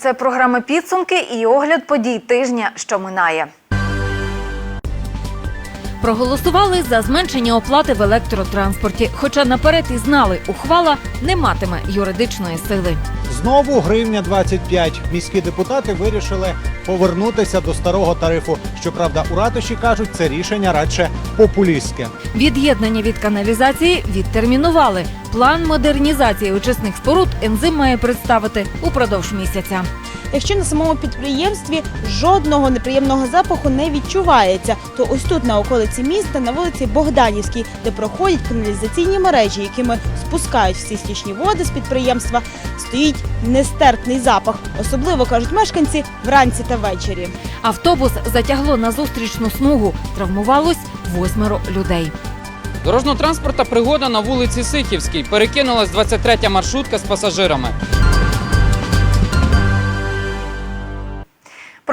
Це програма підсумки і огляд подій тижня, що минає. Проголосували за зменшення оплати в електротранспорті, хоча наперед і знали, ухвала не матиме юридичної сили. Знову гривня 25. Міські депутати вирішили повернутися до старого тарифу. Щоправда, у ратуші кажуть, це рішення радше популістське. Від'єднання від каналізації відтермінували. План модернізації очисних споруд ензим має представити упродовж місяця. Якщо на самому підприємстві жодного неприємного запаху не відчувається, то ось тут на околиці міста, на вулиці Богданівській, де проходять каналізаційні мережі, якими спускають всі стічні води з підприємства, стоїть нестерпний запах. Особливо кажуть мешканці вранці та ввечері. Автобус затягло на зустрічну смугу. Травмувалось восьмеро людей. Дорожньо-транспортна пригода на вулиці Сихівській. Перекинулась 23-я маршрутка з пасажирами.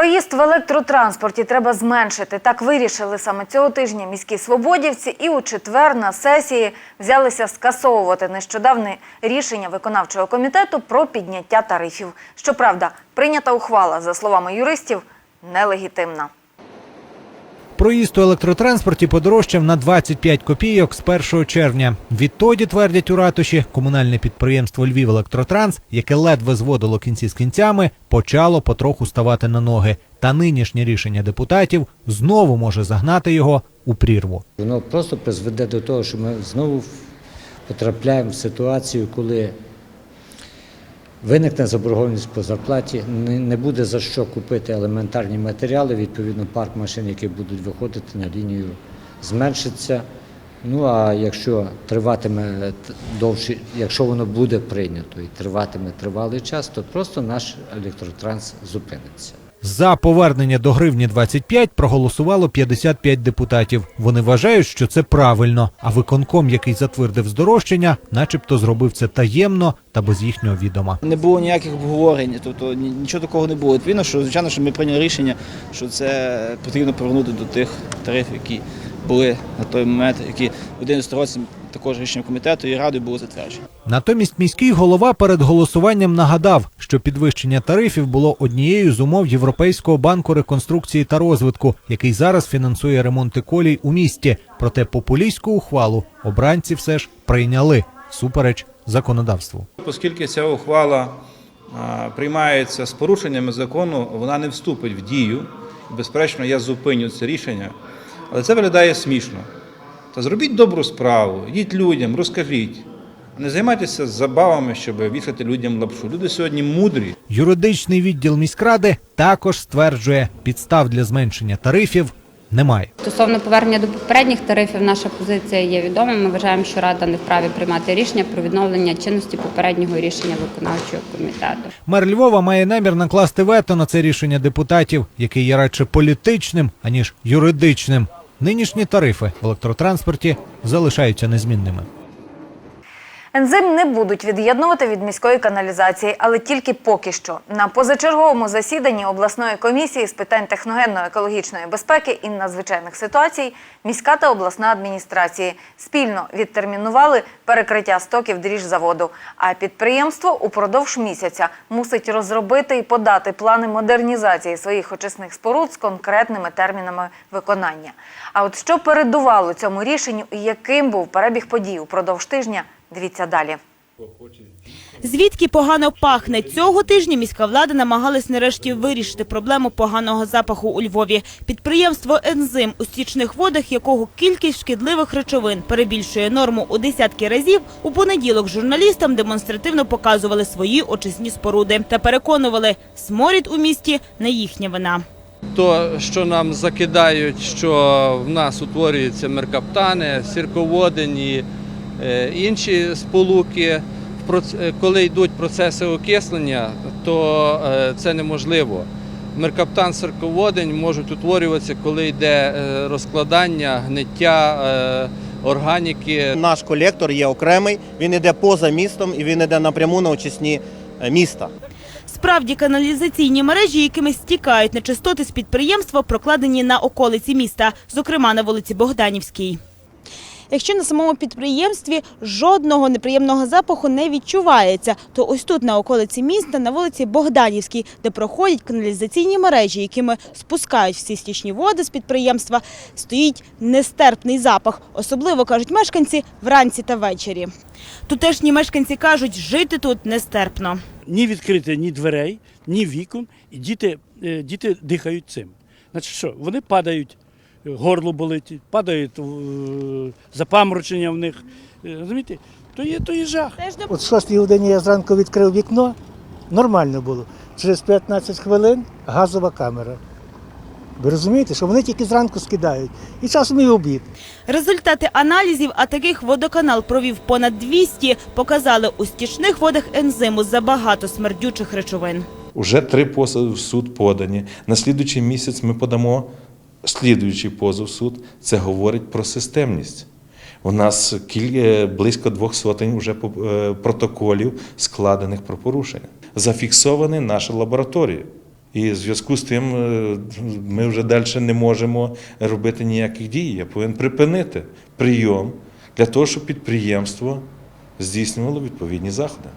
Проїзд в електротранспорті треба зменшити. Так вирішили саме цього тижня міські свободівці і у четвер на сесії взялися скасовувати нещодавне рішення виконавчого комітету про підняття тарифів. Щоправда, прийнята ухвала, за словами юристів, нелегітимна. Проїзд у електротранспорті подорожчав на 25 копійок з 1 червня. Відтоді твердять у ратуші, комунальне підприємство Львів Електротранс, яке ледве зводило кінці з кінцями, почало потроху ставати на ноги. Та нинішнє рішення депутатів знову може загнати його у прірву. Воно просто призведе до того, що ми знову потрапляємо в ситуацію, коли виникне заборгованість по зарплаті, не буде за що купити елементарні матеріали, відповідно, парк машин, які будуть виходити на лінію, зменшиться. Ну а якщо триватиме довше, якщо воно буде прийнято і триватиме тривалий час, то просто наш електротранс зупиниться. За повернення до гривні 25 проголосувало 55 депутатів. Вони вважають, що це правильно. А виконком, який затвердив здорожчання, начебто зробив це таємно та без їхнього відома. Не було ніяких обговорень, тобто нічого такого не було. Відповідно, що звичайно, що ми прийняли рішення, що це потрібно повернути до тих тарифів, які були на той момент, які в 11 році також рішенням комітету і радою було затверджені. Натомість міський голова перед голосуванням нагадав, що підвищення тарифів було однією з умов Європейського банку реконструкції та розвитку, який зараз фінансує ремонти колій у місті. Проте популістську ухвалу обранці все ж прийняли супереч законодавству. Оскільки ця ухвала приймається з порушеннями закону, вона не вступить в дію. Безперечно, я зупиню це рішення, але це виглядає смішно. Та зробіть добру справу, йдіть людям, розкажіть. Не займайтеся забавами, щоб вішати людям лапшу. Люди сьогодні мудрі. Юридичний відділ міськради також стверджує, підстав для зменшення тарифів немає. Стосовно повернення до попередніх тарифів, наша позиція є відома. Ми вважаємо, що Рада не вправі приймати рішення про відновлення чинності попереднього рішення виконавчого комітету. Мер Львова має намір накласти вето на це рішення депутатів, яке є радше політичним аніж юридичним. Нинішні тарифи в електротранспорті залишаються незмінними. Ензим не будуть від'єднувати від міської каналізації, але тільки поки що. На позачерговому засіданні обласної комісії з питань техногенно-екологічної безпеки і надзвичайних ситуацій міська та обласна адміністрації спільно відтермінували перекриття стоків дріжзаводу. А підприємство упродовж місяця мусить розробити і подати плани модернізації своїх очисних споруд з конкретними термінами виконання. А от що передувало цьому рішенню і яким був перебіг подій упродовж тижня, дивіться далі. Звідки погано пахне цього тижня міська влада намагалась нарешті вирішити проблему поганого запаху у Львові. Підприємство «Ензим», у стічних водах якого кількість шкідливих речовин перебільшує норму у десятки разів, у понеділок журналістам демонстративно показували свої очисні споруди та переконували, сморід у місті не їхня вина. То, що нам закидають, що в нас утворюються меркаптани, сірководені, інші сполуки. Е, Коли йдуть процеси окислення, то е, це неможливо. Меркаптан, сірководень можуть утворюватися, коли йде е, розкладання, гниття е, органіки. Наш колектор є окремий, він йде поза містом і він йде напряму на очисні е, міста. Справді каналізаційні мережі, якими стікають нечистоти з підприємства, прокладені на околиці міста, зокрема на вулиці Богданівській. Якщо на самому підприємстві жодного неприємного запаху не відчувається, то ось тут на околиці міста, на вулиці Богданівській, де проходять каналізаційні мережі, якими спускають всі стічні води з підприємства, стоїть нестерпний запах. Особливо кажуть мешканці вранці та ввечері. Тутешні мешканці кажуть, жити тут нестерпно. ні відкрити ні дверей, ні вікон, і діти, е, діти дихають цим. Значить, що? Вони падають, горло болить, падають е, запаморочення в них. Е, Розумієте? То є, то є жах. От 6 годині я зранку відкрив вікно, нормально було. Через 15 хвилин газова камера. Ви розумієте, що вони тільки зранку скидають. І часом і обід. Результати аналізів, а таких водоканал провів понад 200, показали у стічних водах ензиму забагато смердючих речовин. Уже три позови в суд подані. На слідуючий місяць ми подамо слідуючий позов суд. Це говорить про системність. У нас кілька, близько двох сотень вже е, протоколів складених про порушення. Зафіксовані наші лабораторії. І в зв'язку з тим е, ми вже далі не можемо робити ніяких дій. Я повинен припинити прийом для того, щоб підприємство здійснювало відповідні заходи.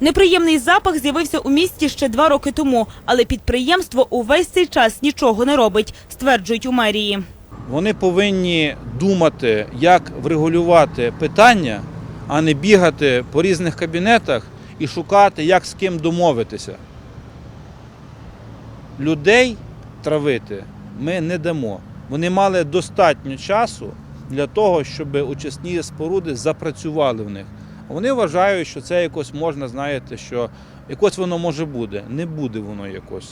Неприємний запах з'явився у місті ще два роки тому, але підприємство увесь цей час нічого не робить, стверджують у мерії. Вони повинні думати, як врегулювати питання, а не бігати по різних кабінетах і шукати, як з ким домовитися. Людей травити ми не дамо. Вони мали достатньо часу для того, щоб очисні споруди запрацювали в них. Вони вважають, що це якось можна, знаєте, що якось воно може буде. Не буде воно якось.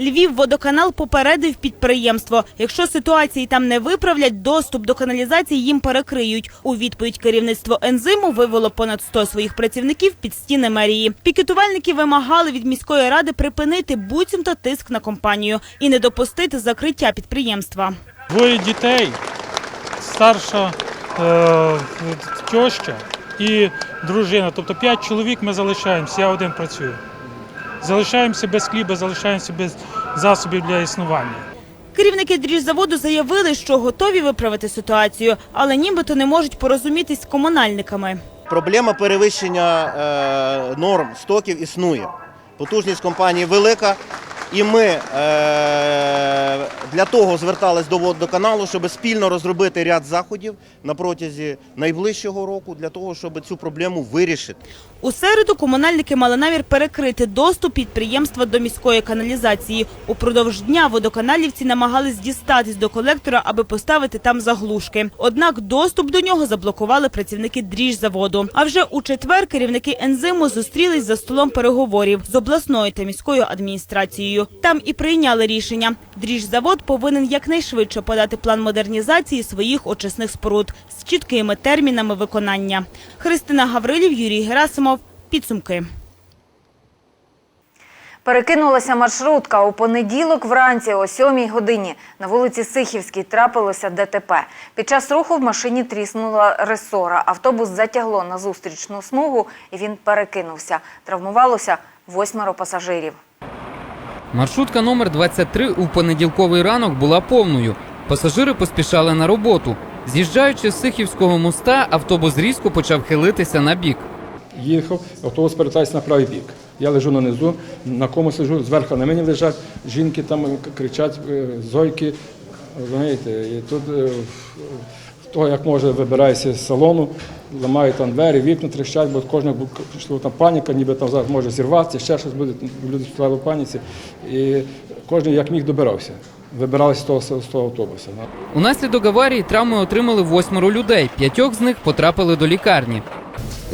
Львів водоканал попередив підприємство. Якщо ситуації там не виправлять, доступ до каналізації їм перекриють. У відповідь керівництво ензиму вивело понад 100 своїх працівників під стіни мерії. Пікетувальники вимагали від міської ради припинити буцімто тиск на компанію і не допустити закриття підприємства. Двоє дітей, старша е, тьоща і дружина. Тобто п'ять чоловік ми залишаємося, я один працюю. Залишаємося без хліба, залишаємося без засобів для існування. Керівники дріжзаводу заявили, що готові виправити ситуацію, але нібито не можуть порозумітись з комунальниками. Проблема перевищення е, норм стоків існує. Потужність компанії велика, і ми е, для того звертались до водоканалу, щоб спільно розробити ряд заходів на протязі найближчого року для того, щоб цю проблему вирішити. У середу комунальники мали намір перекрити доступ підприємства до міської каналізації. Упродовж дня водоканалівці намагались дістатись до колектора, аби поставити там заглушки. Однак доступ до нього заблокували працівники дріжзаводу. А вже у четвер керівники ензиму зустрілись за столом переговорів з обласною та міською адміністрацією. Там і прийняли рішення. Дріжзавод повинен якнайшвидше подати план модернізації своїх очисних споруд з чіткими термінами виконання. Христина Гаврилів, Юрій Герасимов. Підсумки. Перекинулася маршрутка у понеділок вранці о 7 годині. На вулиці Сихівській трапилося ДТП. Під час руху в машині тріснула ресора. Автобус затягло на зустрічну смугу і він перекинувся. Травмувалося восьмеро пасажирів. Маршрутка номер 23 у понеділковий ранок була повною. Пасажири поспішали на роботу. З'їжджаючи з Сихівського моста, автобус різко почав хилитися на бік. Їхав, автобус перетається на правий бік. Я лежу на низу, на кому сижу, зверху на мені лежать, жінки там кричать, е, зойки. Розумієте, і тут е, хто як може вибирається з салону, ламають там двері, вікна тріщать, бо кожного пішла там паніка, ніби там зараз може зірватися, ще щось буде, люди стояли в паніці. І кожен як міг добирався. Вибиралися з того, з того автобуса. Унаслідок аварії травми отримали восьмеро людей. П'ятьох з них потрапили до лікарні.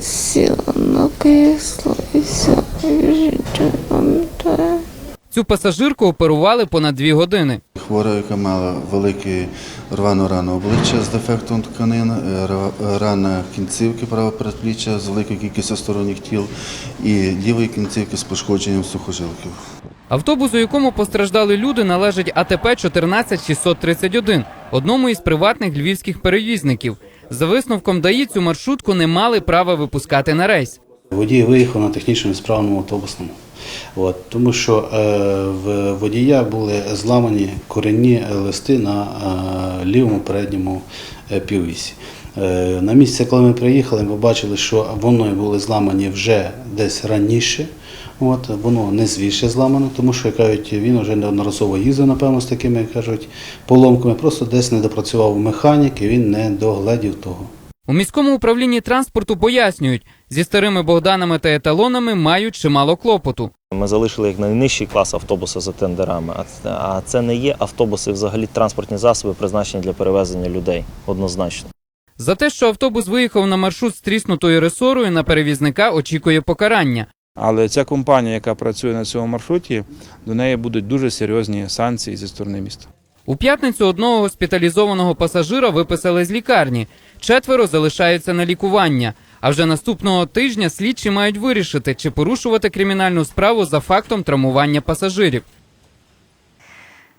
Сіла на кисло і все, життя пам'ятає. Цю пасажирку оперували понад дві години. Хвора, яка мала велике рвану рану обличчя з дефектом тканин, е, рана кінцівки правого передпліччя з великою кількістю сторонніх тіл і лівої кінцівки з пошкодженням сухожилків. Автобус, у якому постраждали люди, належить АТП 14631, одному із приватних львівських перевізників. За висновком ДАІ цю маршрутку не мали права випускати на рейс. Водій виїхав на технічно несправному автобусному. От, тому що е, в водія були зламані корінні листи на е, лівому передньому е, піввісі. На місце, коли ми приїхали, ми побачили, що вони були зламані вже десь раніше. От, воно не звіше зламано, тому що кажуть, він вже неодноразово їздив, напевно, з такими кажуть, поломками. Просто десь не допрацював механік і він не догледів того. У міському управлінні транспорту пояснюють, зі старими Богданами та еталонами мають чимало клопоту. Ми залишили як найнижчий клас автобуса за тендерами, а це- а це не є автобуси, взагалі транспортні засоби, призначені для перевезення людей однозначно. За те, що автобус виїхав на маршрут з тріснутою ресорою, на перевізника очікує покарання. Але ця компанія, яка працює на цьому маршруті, до неї будуть дуже серйозні санкції зі сторони міста. У п'ятницю одного госпіталізованого пасажира виписали з лікарні. Четверо залишаються на лікування. А вже наступного тижня слідчі мають вирішити, чи порушувати кримінальну справу за фактом травмування пасажирів.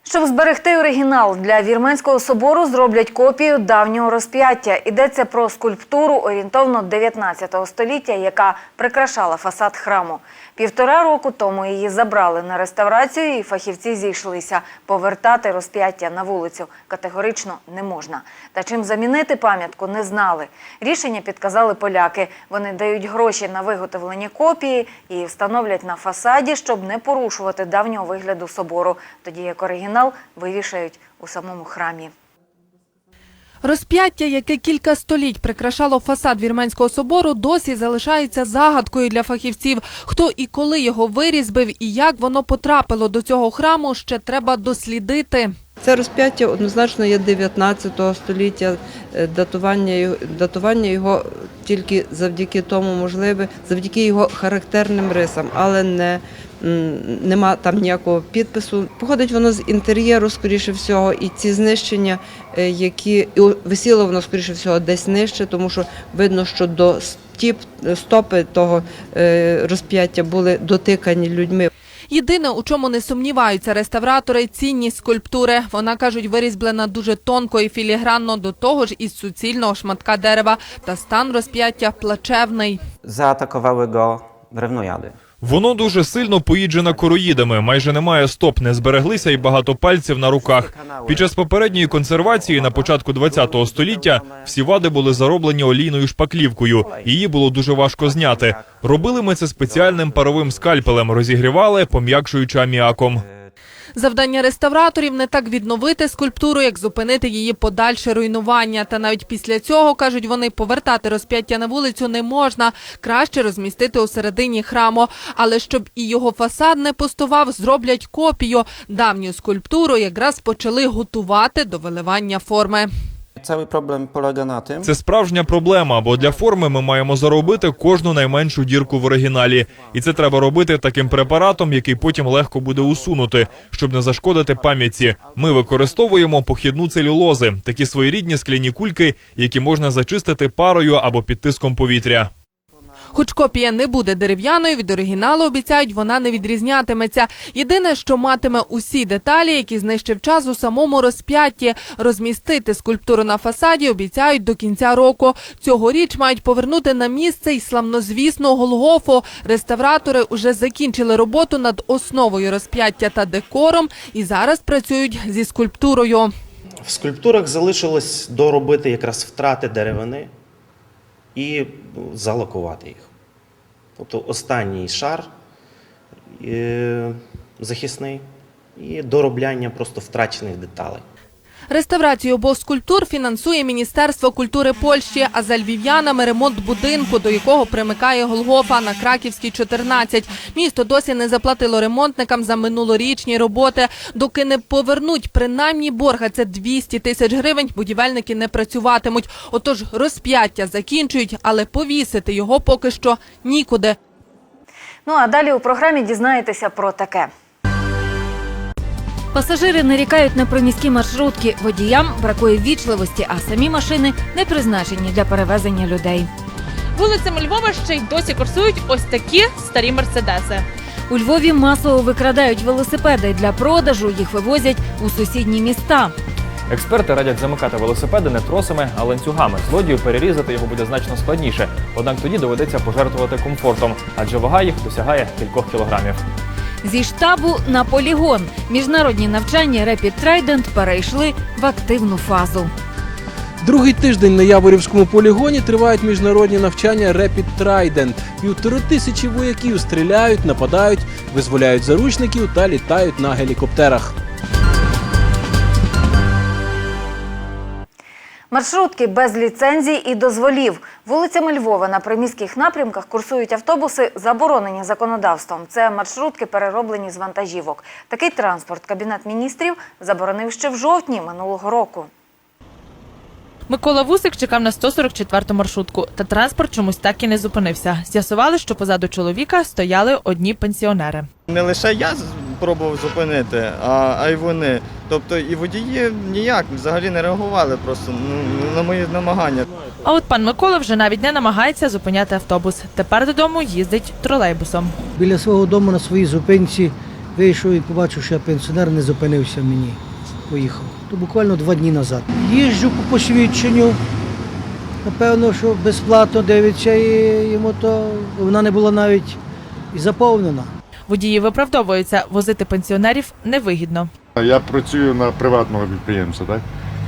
Щоб зберегти оригінал для вірменського собору, зроблять копію давнього розп'яття. Йдеться про скульптуру орієнтовно 19 століття, яка прикрашала фасад храму. Півтора року тому її забрали на реставрацію, і фахівці зійшлися. Повертати розп'яття на вулицю категорично не можна. Та чим замінити пам'ятку, не знали. Рішення підказали поляки. Вони дають гроші на виготовлення копії і встановлять на фасаді, щоб не порушувати давнього вигляду собору, тоді як оригінал вивішають у самому храмі. Розп'яття, яке кілька століть прикрашало фасад Вірменського собору, досі залишається загадкою для фахівців. Хто і коли його вирізбив і як воно потрапило до цього храму, ще треба дослідити. Це розп'яття однозначно є 19 століття. Е, Датування його, датування його тільки завдяки тому можливе, завдяки його характерним рисам, але не нема там ніякого підпису. Походить воно з інтер'єру, скоріше всього, і ці знищення, е, які і висіло воно, скоріше всього, десь нижче, тому що видно, що до стіп, стопи того е, розп'яття були дотикані людьми. Єдине, у чому не сумніваються реставратори, цінність скульптури. Вона кажуть, вирізблена дуже тонко і філігранно до того ж із суцільного шматка дерева. Та стан розп'яття плачевний. Zaatakowały go drewnojady. Воно дуже сильно поїджене короїдами, майже немає стоп, не збереглися і багато пальців на руках. Під час попередньої консервації на початку ХХ століття всі вади були зароблені олійною шпаклівкою. Її було дуже важко зняти. Робили ми це спеціальним паровим скальпелем, розігрівали, пом'якшуючи аміаком. Завдання реставраторів не так відновити скульптуру, як зупинити її подальше руйнування. Та навіть після цього кажуть вони, повертати розп'яття на вулицю не можна. Краще розмістити у середині храму. Але щоб і його фасад не пустував, зроблять копію. Давню скульптуру якраз почали готувати до виливання форми. Cały problem polega na tym, Це справжня проблема, бо для форми ми маємо заробити кожну найменшу дірку в оригіналі. І це треба робити таким препаратом, який потім легко буде усунути, щоб не зашкодити пам'ятці. Ми використовуємо похідну целюлози, такі своєрідні скляні кульки, які можна зачистити парою або під тиском повітря. Хоч копія не буде дерев'яною, від оригіналу обіцяють, вона не відрізнятиметься. Єдине, що матиме усі деталі, які знищив час у самому розп'ятті. Розмістити скульптуру на фасаді обіцяють до кінця року. Цьогоріч мають повернути на місце й славнозвісну Голгофу. Реставратори уже закінчили роботу над основою розп'яття та декором і зараз працюють зі скульптурою. В скульптурах залишилось доробити якраз втрати деревини і залокувати їх. Тобто останній шар е, захисний і доробляння просто втрачених деталей. Реставрацію обох скульптур фінансує Міністерство культури Польщі, а за львів'янами ремонт будинку, до якого примикає Голгофа на Краківській 14. Місто досі не заплатило ремонтникам за минулорічні роботи. Доки не повернуть принаймні борг, а це 200 тисяч гривень, будівельники не працюватимуть. Отож розп'яття закінчують, але повісити його поки що нікуди. Ну а далі у програмі дізнаєтеся про таке. Пасажири нарікають на приміські маршрутки. Водіям бракує вічливості, а самі машини не призначені для перевезення людей. Вулицями Львова ще й досі курсують ось такі старі мерседеси. У Львові масово викрадають велосипеди. Для продажу їх вивозять у сусідні міста. Експерти радять замикати велосипеди не тросами, а ланцюгами. Злодію перерізати його буде значно складніше. Однак тоді доведеться пожертвувати комфортом, адже вага їх досягає кількох кілограмів. Зі штабу на полігон міжнародні навчання Rapid Trident перейшли в активну фазу. Другий тиждень на Яворівському полігоні тривають міжнародні навчання Rapid Trident. Півтори тисячі вояків стріляють, нападають, визволяють заручників та літають на гелікоптерах. Маршрутки без ліцензій і дозволів. Вулицями Львова на приміських напрямках курсують автобуси, заборонені законодавством. Це маршрутки, перероблені з вантажівок. Такий транспорт Кабінет міністрів заборонив ще в жовтні минулого року. Микола Вусик чекав на 144-ту маршрутку, та транспорт чомусь так і не зупинився. З'ясували, що позаду чоловіка стояли одні пенсіонери. Не лише я пробував зупинити, а, а й вони. Тобто і водії ніяк взагалі не реагували просто ну, на мої намагання. А от пан Микола вже навіть не намагається зупиняти автобус. Тепер додому їздить тролейбусом. Біля свого дому на своїй зупинці вийшов і побачив, що я пенсіонер не зупинився мені. Поїхав. То буквально два дні назад. Їжджу по посвідченню. Напевно, що безплатно дивиться і йому то вона не була навіть і заповнена. Водії виправдовуються, возити пенсіонерів невигідно. Я працюю на приватного підприємства, так?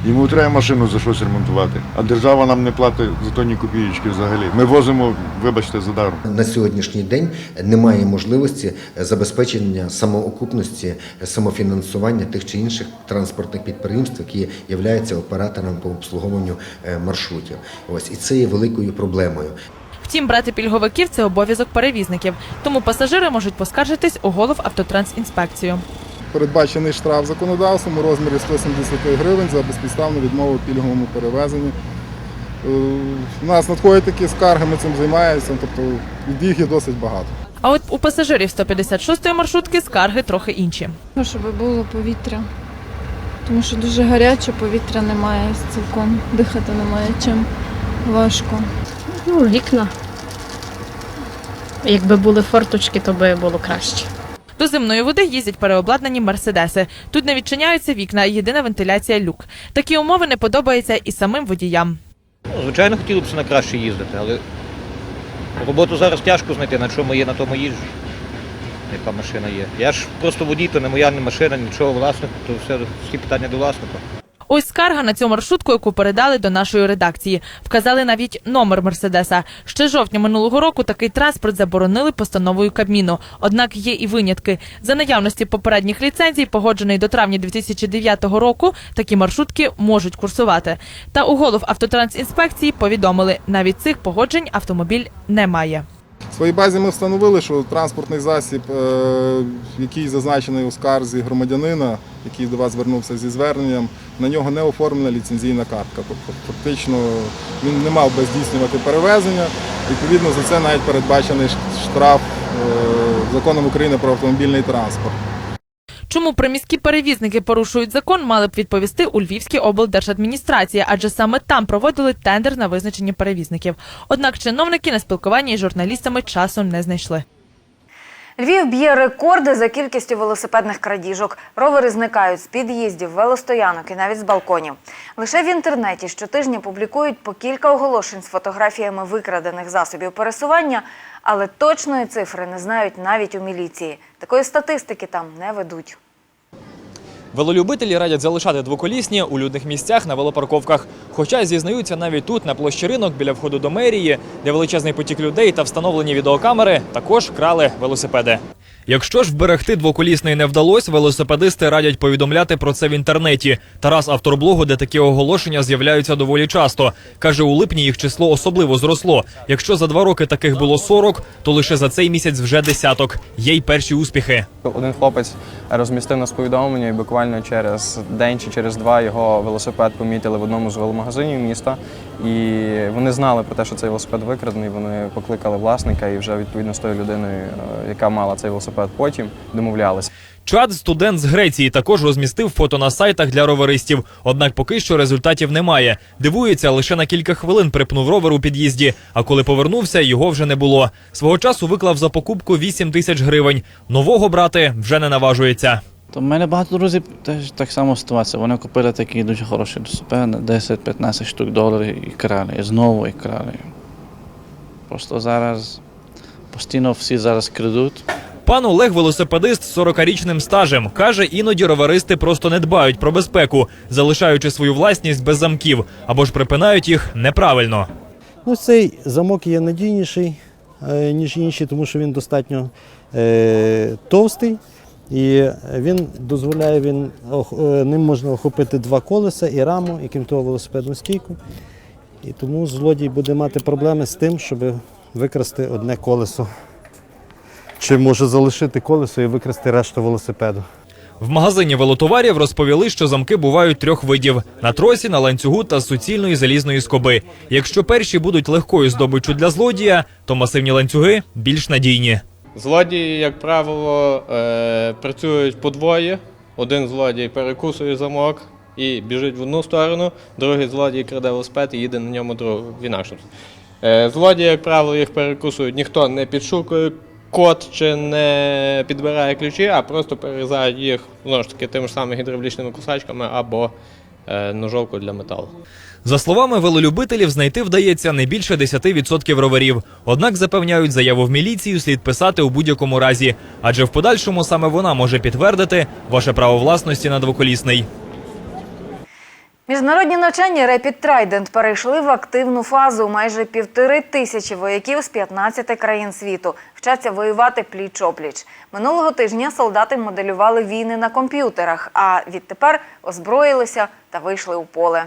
Йому треба машину за щось ремонтувати, а держава нам не платить за то ні копієчки взагалі. Ми возимо, вибачте, за даром. На сьогоднішній день немає можливості забезпечення самоокупності, самофінансування тих чи інших транспортних підприємств, які являються операторами по обслуговуванню е, маршрутів. Ось і це є великою проблемою. Втім, брати пільговиків це обов'язок перевізників, тому пасажири можуть поскаржитись у голов автотрансінспекцію. Передбачений штраф законодавством у розмірі 170 гривень за безпідставну відмову в пільговому перевезенні. Е, У нас надходять такі скарги, ми цим займаємося, тобто їх є досить багато. А от у пасажирів 156-ї маршрутки скарги трохи інші. Ну, щоб було повітря. Тому що дуже гаряче, повітря немає цілком, дихати немає чим важко. Ну, вікна. Якби були форточки, то би було краще. До зимної води їздять переобладнані мерседеси. Тут не відчиняються вікна, єдина вентиляція люк. Такі умови не подобаються і самим водіям. Ну, Звичайно, хотіло б на краще їздити, але роботу зараз тяжко знайти, на чому є, на тому їжджу. Яка машина є. Я ж просто водій, то не моя не машина, нічого власник, то все всі питання до власника. Ось скарга на цю маршрутку, яку передали до нашої редакції. Вказали навіть номер Мерседеса. Ще жовтня минулого року такий транспорт заборонили постановою Кабміну. Однак є і винятки. За наявності попередніх ліцензій, погоджений до травня 2009 року, такі маршрутки можуть курсувати. Та у голов автотрансінспекції повідомили, навіть цих погоджень автомобіль не має. В своїй базі ми встановили, що транспортний засіб, е, який зазначений у скарзі громадянина, який до вас звернувся зі зверненням, на нього не оформлена ліцензійна картка. Тобто фактично він не мав би здійснювати перевезення. Відповідно, за це навіть передбачений штраф е, законом України про автомобільний транспорт. Чому приміські перевізники порушують закон, мали б відповісти у Львівській облдержадміністрації, адже саме там проводили тендер на визначення перевізників. Однак чиновники на спілкуванні із журналістами часу не знайшли. Львів б'є рекорди за кількістю велосипедних крадіжок. Ровери зникають з під'їздів, велостоянок і навіть з балконів. Лише в інтернеті щотижня публікують по кілька оголошень з фотографіями викрадених засобів пересування, але точної цифри не знають навіть у міліції. Такої статистики там не ведуть. Велолюбителі радять залишати двоколісні у людних місцях на велопарковках. Хоча зізнаються навіть тут, на площі ринок, біля входу до мерії, де величезний потік людей та встановлені відеокамери, також крали велосипеди. Якщо ж вберегти двоколісний не вдалося, велосипедисти радять повідомляти про це в інтернеті. Тарас автор блогу, де такі оголошення з'являються доволі часто. Каже, у липні їх число особливо зросло. Якщо за два роки таких було 40, то лише за цей місяць вже десяток. Є й перші успіхи. Один хлопець розмістив нас повідомлення, і буквально через день чи через два його велосипед помітили в одному з веломагазинів міста. І вони знали про те, що цей велосипед викрадений. Вони покликали власника і вже відповідно з тою людиною, е, яка мала цей велосипед, потім домовлялися. Чад, студент з Греції, також розмістив фото на сайтах для роверистів. Однак поки що результатів немає. Дивується, лише на кілька хвилин припнув ровер у під'їзді. А коли повернувся, його вже не було. Свого часу виклав за покупку 8 тисяч гривень. Нового брати вже не наважується. То в мене багато друзів теж так само ситуація. Вони купили такі дуже хороші велосипеди, 10-15 штук доларів і крали, і знову і крали. Просто зараз постійно всі зараз крадуть. Пан Олег велосипедист з 40-річним стажем. Каже, іноді роваристи просто не дбають про безпеку, залишаючи свою власність без замків або ж припинають їх неправильно. Ну, цей замок є надійніший, е, ніж інші, тому що він достатньо е, товстий. І він дозволяє, він, е, ним можна охопити два колеса і раму, і крім того велосипедну стійку. І тому злодій буде мати проблеми з тим, щоб викрасти одне колесо. Чи може залишити колесо і викрасти решту велосипеду. В магазині велотоварів розповіли, що замки бувають трьох видів: на тросі, на ланцюгу та з суцільної залізної скоби. Якщо перші будуть легкою здобиччю для злодія, то масивні ланцюги більш надійні. Злодії, як правило, е, працюють подвоє. Один злодій перекусує замок і біжить в одну сторону, другий злодій краде велосипед і їде на ньому в інакшу. Е, злодії, як правило, їх перекусують. Ніхто не підшукує код чи не підбирає ключі, а просто перерізають їх знову ж таки тими ж самими гідравлічними кусачками або е, ножовкою для металу. За словами велолюбителів, знайти вдається не більше 10% роверів. Однак запевняють, заяву в міліцію слід писати у будь-якому разі, адже в подальшому саме вона може підтвердити ваше право власності на двоколісний. Міжнародні навчання Rapid Trident перейшли в активну фазу. Майже півтори тисячі вояків з 15 країн світу вчаться воювати пліч-опліч. Минулого тижня солдати моделювали війни на комп'ютерах, а відтепер озброїлися та вийшли у поле.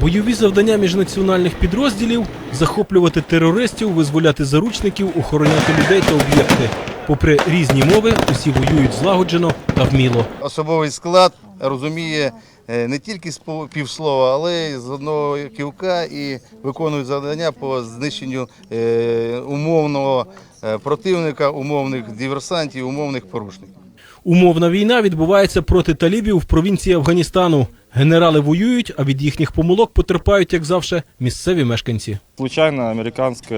Бойові завдання міжнаціональних підрозділів захоплювати терористів, визволяти заручників, охороняти людей та об'єкти. Попри різні мови, усі воюють злагоджено та вміло. Особовий склад розуміє не тільки з півслова, але й з одного ківка і виконують завдання по знищенню е, умовного е, противника, умовних диверсантів, умовних порушників. Умовна війна відбувається проти талібів в провінції Афганістану. Генерали воюють, а від їхніх помилок потерпають, як завжди, місцеві мешканці. Случайно американська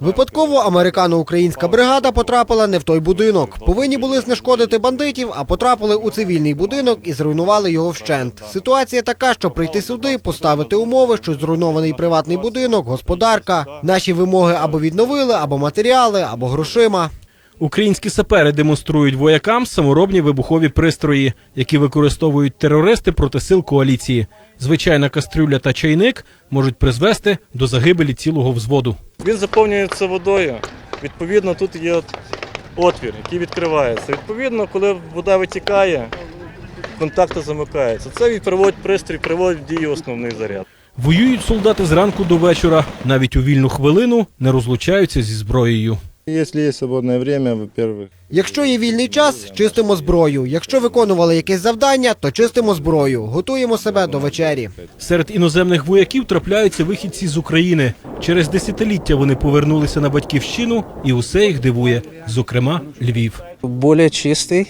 Випадково американо-українська бригада потрапила не в той будинок. Повинні були знешкодити бандитів, а потрапили у цивільний будинок і зруйнували його вщент. Ситуація така, що прийти сюди, поставити умови, що зруйнований приватний будинок, господарка. Наші вимоги або відновили, або матеріали, або грошима. Українські сапери демонструють воякам саморобні вибухові пристрої, які використовують терористи проти сил коаліції. Звичайна кастрюля та чайник можуть призвести до загибелі цілого взводу. Він заповнюється водою. Відповідно, тут є отвір, який відкривається. Відповідно, коли вода витікає, контакти замикаються. Це він приводить пристрій, приводить в дію основний заряд. Воюють солдати зранку до вечора, навіть у вільну хвилину не розлучаються зі зброєю. Якщо є свободне время, во-первых, Якщо є вільний час, чистимо зброю. Якщо виконували якесь завдання, то чистимо зброю. Готуємо себе до вечері. Серед іноземних вояків трапляються вихідці з України. Через десятиліття вони повернулися на батьківщину, і усе їх дивує, зокрема Львів. Более чистий.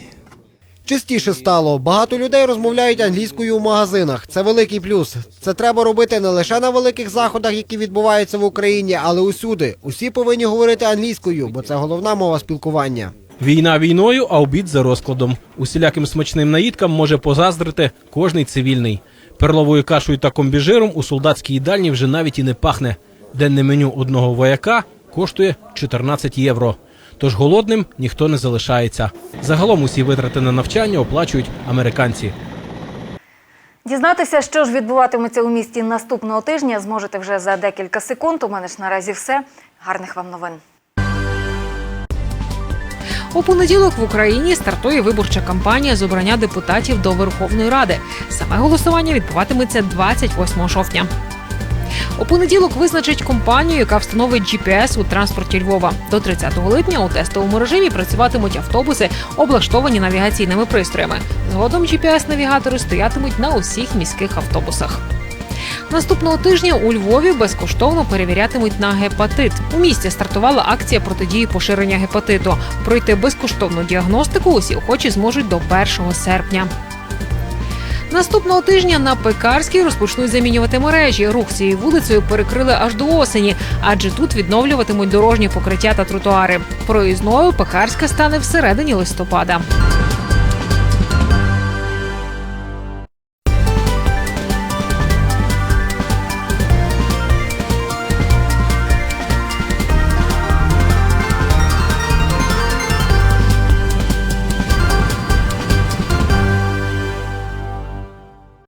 Чистіше стало. Багато людей розмовляють англійською у магазинах. Це великий плюс. Це треба робити не лише на великих заходах, які відбуваються в Україні, але усюди. Усі повинні говорити англійською, бо це головна мова спілкування. Війна війною, а обід за розкладом. Усіляким смачним наїдкам може позаздрити кожний цивільний. Перловою кашею та комбіжиром у солдатській їдальні вже навіть і не пахне. Денне меню одного вояка коштує 14 євро. Тож голодним ніхто не залишається. Загалом усі витрати на навчання оплачують американці. Дізнатися, що ж відбуватиметься у місті наступного тижня, зможете вже за декілька секунд. У мене ж наразі все. Гарних вам новин. У понеділок в Україні стартує виборча кампанія з обрання депутатів до Верховної Ради. Саме голосування відбуватиметься 28 жовтня. У понеділок визначить компанію, яка встановить GPS у транспорті Львова. До 30 липня у тестовому режимі працюватимуть автобуси, облаштовані навігаційними пристроями. Згодом GPS-навігатори стоятимуть на усіх міських автобусах. Наступного тижня у Львові безкоштовно перевірятимуть на гепатит. У місті стартувала акція протидії поширення гепатиту. Пройти безкоштовну діагностику усі охочі зможуть до 1 серпня. Наступного тижня на Пекарській розпочнуть замінювати мережі. Рух цією вулицею перекрили аж до осені, адже тут відновлюватимуть дорожні покриття та тротуари. Проїзною Пекарська стане всередині листопада.